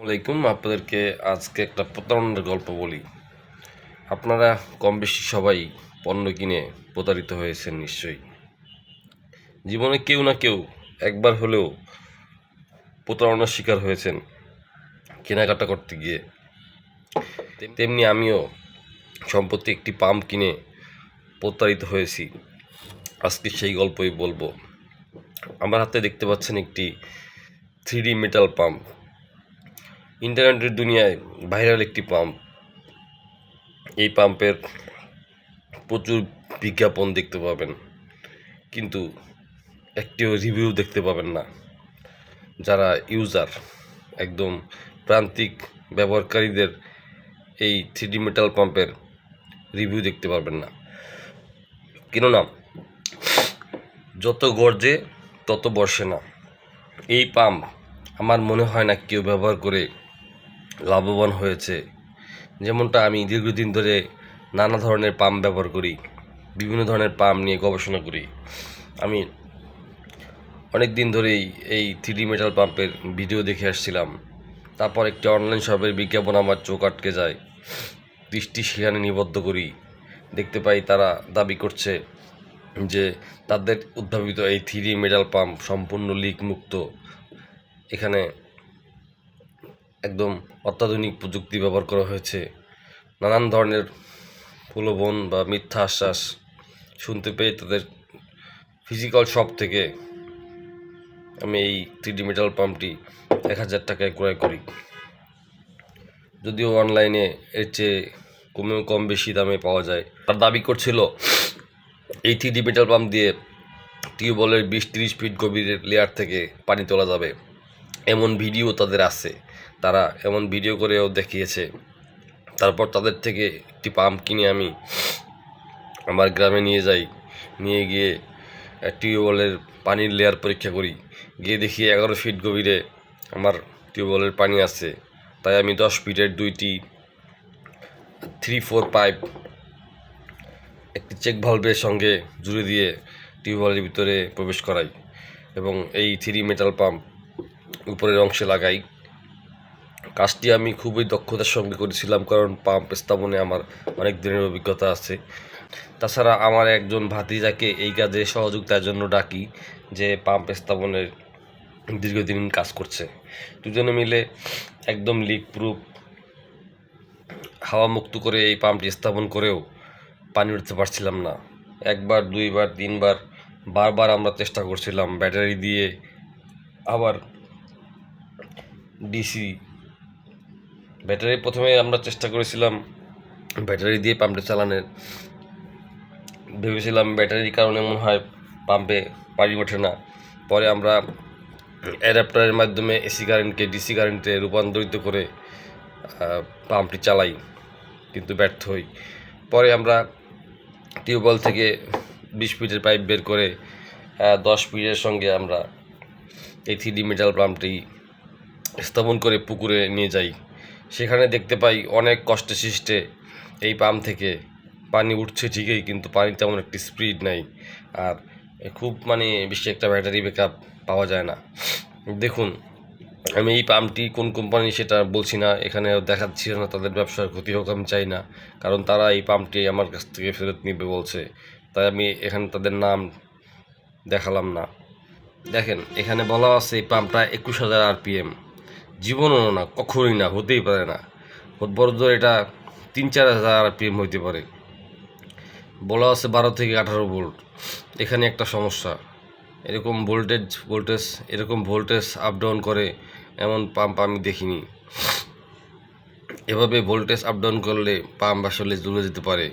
আসসালামাইকুম আপনাদেরকে আজকে একটা প্রতারণার গল্প বলি। আপনারা কম বেশি সবাই পণ্য কিনে প্রতারিত হয়েছেন নিশ্চয়ই। জীবনে কেউ না কেউ একবার হলেও প্রতারণার শিকার হয়েছেন কেনাকাটা করতে গিয়ে। তেমনি আমিও সম্প্রতি একটি পাম্প কিনে প্রতারিত হয়েছি। আজকে সেই গল্পই বলব। আমার হাতে দেখতে পাচ্ছেন একটি থ্রি মেটাল পাম্প। ইন্টারনেটের দুনিয়ায় ভাইরাল একটি পাম্প। এই পাম্পের প্রচুর বিজ্ঞাপন দেখতে পাবেন, কিন্তু একটিও রিভিউ দেখতে পাবেন না। যারা ইউজার একদম প্রান্তিক ব্যবহারকারীদের এই থ্রিডি মেটাল পাম্পের রিভিউ দেখতে পারবেন না। কেননা, যত গর্জে তত বর্ষে না। এই পাম্প আমার মনে হয় না কেউ ব্যবহার করে লাভবান হয়েছে। যেমনটা আমি দীর্ঘদিন ধরে নানা ধরনের পাম্প ব্যবহার করি, বিভিন্ন ধরনের পাম্প নিয়ে গবেষণা করি। আমি অনেক দিন ধরেই এই থ্রিডি মেটাল পাম্পের ভিডিও দেখে আসছিলাম। তারপর একটি অনলাইন শপের বিজ্ঞাপন আমার চোখ আটকে যায়। দৃষ্টি সেখানে নিবদ্ধ করি। দেখতে পাই তারা দাবি করছে যে তাদের উদ্ভাবিত এই থ্রি মেটাল পাম্প সম্পূর্ণ লিক মুক্ত। এখানে একদম অত্যাধুনিক প্রযুক্তি ব্যবহার করা হয়েছে। নানান ধরনের প্রলোভন বা মিথ্যা আশ্বাস শুনতে পেয়ে তাদের ফিজিক্যাল শপ থেকে আমি এই থ্রিডি মেটাল পাম্পটি এক হাজার টাকায় ক্রয় করি। যদিও অনলাইনে এর চেয়ে কমেও কম বেশি দামে পাওয়া যায়। তার দাবি করছিল, এই থ্রিডি মেটাল পাম্প দিয়ে টিউবওয়েলের বিশ তিরিশ ফিট গভীরের লেয়ার থেকে পানি তোলা যাবে। এমন ভিডিও তাদের আছে। তারা এমন ভিডিও করেও দেখিয়েছে। তারপর তাদের থেকে একটি পাম্প কিনে আমি আমার গ্রামে নিয়ে যাই। নিয়ে গিয়ে টিউবওয়েলের পানির লেয়ার পরীক্ষা করি। গিয়ে দেখি এগারো ফিট গভীরে আমার টিউবওয়েলের পানি আছে। তাই আমি দশ ফিটের দুইটি থ্রি ফোর পাইপ একটি চেক ভালভের সঙ্গে জুড়ে দিয়ে টিউবওয়েলের ভিতরে প্রবেশ করাই এবং এই থ্রি মেটাল পাম্প উপরের অংশে লাগাই। কাজটি আমি খুবই দক্ষতার সঙ্গে করেছিলাম, কারণ পাম্প স্থাপনে আমার অনেক দিনের অভিজ্ঞতা আছে। তাছাড়া আমার একজন ভাতিজাকে এই কাজে সহযোগিতার জন্য ডাকি, যে পাম্প স্থাপনের দীর্ঘদিন কাজ করছে। দুজনে মিলে একদম লিক প্রুফ হাওয়া মুক্ত করে এই পাম্পটি স্থাপন করেও পানি উঠতে পারছিলাম না। একবার, দুইবার, তিনবার, বারবার আমরা চেষ্টা করছিলাম ব্যাটারি দিয়ে আবার ডিসি ব্যাটারি প্রথমে আমরা চেষ্টা করেছিলাম ব্যাটারি দিয়ে পাম্পটা চালানোর। ভেবেছিলাম ব্যাটারির কারণে মনে হয় পাম্পে পানি ওঠে না। পরে আমরা অ্যাডাপ্টারের মাধ্যমে এসি কারেন্টকে ডিসি কারেন্টে রূপান্তরিত করে পাম্পটি চালাই, কিন্তু ব্যর্থ হই। পরে আমরা টিউবওয়েল থেকে বিশ ফিটের পাইপ বের করে দশ ফিটের সঙ্গে আমরা এই থ্রিডি মেটাল পাম্পটি স্থাপন করে পুকুরে নিয়ে যাই। সেখানে দেখতে পাই অনেক কষ্টে সৃষ্টে এই পাম্প থেকে পানি উঠছে ঠিকই, কিন্তু পানি তেমন একটি স্পিড নাই। আর খুব মানে বেশি একটা ব্যাটারি ব্যাকআপ পাওয়া যায় না। দেখুন, আমি এই পাম্পটি কোন কোম্পানি সেটা বলছি না এখানে দেখাচ্ছি না, তাদের ব্যবসার ক্ষতি হোক আমি চাই না, কারণ তারা এই পাম্পটি আমার কাছ থেকে ফেরত নিবে বলছে। তাই আমি এখানে তাদের নাম দেখালাম না। দেখেন, এখানে বলা আছে এই পাম্পটা একুশ হাজার আরপিএম। জীবনও না কখনোই না, হতেই পারে না। বড় এটা তিন, চার হাজার আরপিএম হইতে পারে। বলা আছে বারো থেকে আঠারো ভোল্ট। এখানে একটা সমস্যা। এরকম ভোল্টেজ ভোল্টেজ, এরকম ভোল্টেজ আপ ডাউন করে এমন পাম্প আমি দেখিনি। এভাবে ভোল্টেজ আপ ডাউন করলে পাম্প আসলে জুড়ে যেতে পারে।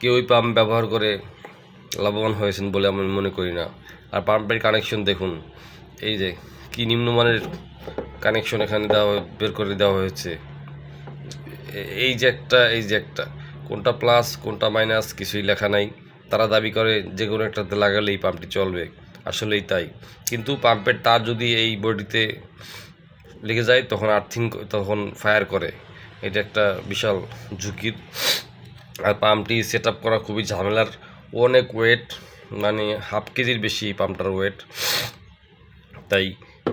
কেউ ওই পাম্প ব্যবহার করে লাভবান হয়েছেন বলে আমি মনে করি না। আর পাম্পের কানেকশন দেখুন। এই যে, কি নিম্নমানের কানেকশন এখানে দেওয়া, বের করে দেওয়া হয়েছে। এই যে একটা, এই যে একটা, কোনটা প্লাস কোনটা মাইনাস কিছুই লেখা নাই। তারা দাবি করে যে কোনো একটাতে লাগালে এই পাম্পটি চলবে। আসলেই তাই। কিন্তু পাম্পের তার যদি এই বডিতে লেগে যায়, তখন আর্থিং তখন ফায়ার করে। এটা একটা বিশাল ঝুঁকির আর পাম্পটি সেট আপ করা খুবই ঝামেলার অনেক ওয়েট মানে হাফ কেজির বেশি পাম্পটার ওয়েট তাই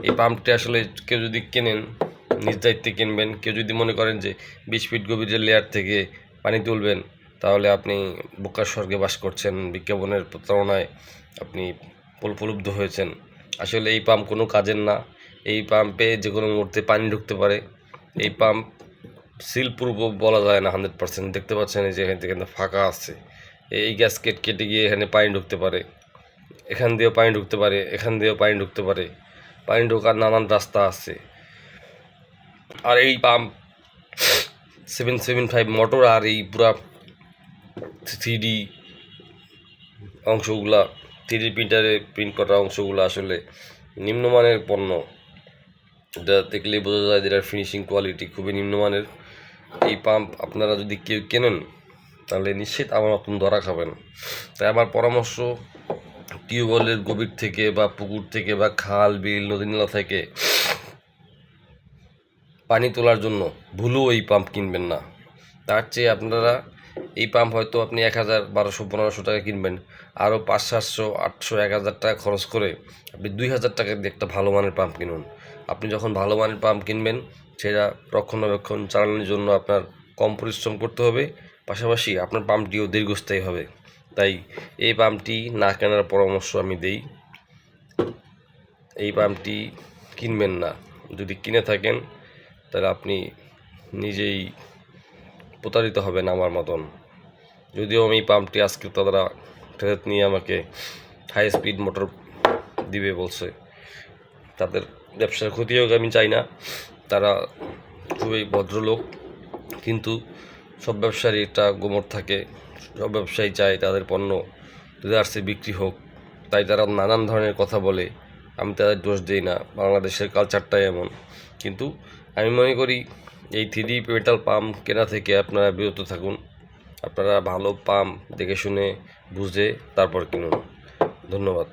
এই পাম্পটি আসলে কেউ যদি কেনেন, নিজ দায়িত্বে কিনবেন, কেউ যদি মনে করেন যে বিশ ফিট গভীরের লেয়ার থেকে পানি তুলবেন, তাহলে আপনি বোকার স্বর্গে বাস করছেন, বিজ্ঞাপনের প্রতারণায় আপনি প্রলুব্ধ হয়েছেন। আসলে এই পাম্প কোনো কাজের না। এই পাম্পে যে কোনো মুহূর্তে পানি ঢুকতে পারে। এই পাম্প সিল পূর্ব বলা যায় না, হান্ড্রেড পার্সেন্ট। দেখতে পাচ্ছেন যে এখান থেকে ফাঁকা আছে। এই গ্যাসকেট কেটে গিয়ে এখানে পানি ঢুকতে পারে। এখান দিয়েও পানি ঢুকতে পারে, এখান দিয়েও পানি ঢুকতে পারে। পানি ঢোকার নানান রাস্তা আছে। আর এই pump seven seven five motor আর এই পুরা থ্রি ডি অংশগুলা থ্রি ডি প্রিন্টারে প্রিন্ট করা অংশগুলো আসলে নিম্নমানের পণ্য। এটা দেখলেই বোঝা যায় যে এটার ফিনিশিং কোয়ালিটি খুবই নিম্নমানের। এই পাম্প আপনারা যদি কেউ কেনেন, তাহলে নিশ্চিত আমার নতুন ধরা খাবেন। তাই আমার পরামর্শ টিউবওয়েলের গভীর থেকে বা পুকুর থেকে বা খাল, বিল, নদী নালা থেকে পানি তোলার জন্য ভুলেও এই পাম্প কিনবেন না। তার চেয়ে আপনারা এই পাম্প হয়তো আপনি এক হাজার বারোশো, পনেরোশো টাকা কিনবেন। আরও পাঁচ, সাতশো, আটশো, এক হাজার টাকা খরচ করে আপনি দুই হাজার টাকা দিয়ে একটা ভালো মানের পাম্প কিনুন। আপনি যখন ভালো মানের পাম্প কিনবেন, সেটা রক্ষণাবেক্ষণ, চালানোর জন্য আপনার কম পরিশ্রম করতে হবে। পাশাপাশি আপনার পাম্পটিও দীর্ঘস্থায়ী হবে। তাই এই পাম্পটি না কেনার পরামর্শ আমি দেই। এই পাম্পটি কিনবেন না। যদি কিনে থাকেন, তাহলে আপনি নিজেই প্রতারিত হবেন আমার মতন। যদিও আমি পাম্পটি আজকে তারা ফেরত নিয়ে আমাকে হাই স্পিড মোটর দিবে বলছে। তাদের ব্যবসার ক্ষতি হোক আমি চাই না। তারা খুবই ভদ্রলোক, কিন্তু সব ব্যবসারই একটা গোমর থাকে। সব ব্যবসায়ী চায় তাদের পণ্য রিজার্সে বিক্রি হোক, তাই তারা নানান ধরনের কথা বলে। আমি তাদের দোষ দিই না, বাংলাদেশের কালচারটাই এমন। কিন্তু আমি মনে করি এই থ্রি পেটাল পাম্প কেনা থেকে আপনারা বিরত থাকুন। আপনারা ভালো পাম্প দেখে শুনে, বুঝে তারপর কিনুন। ধন্যবাদ।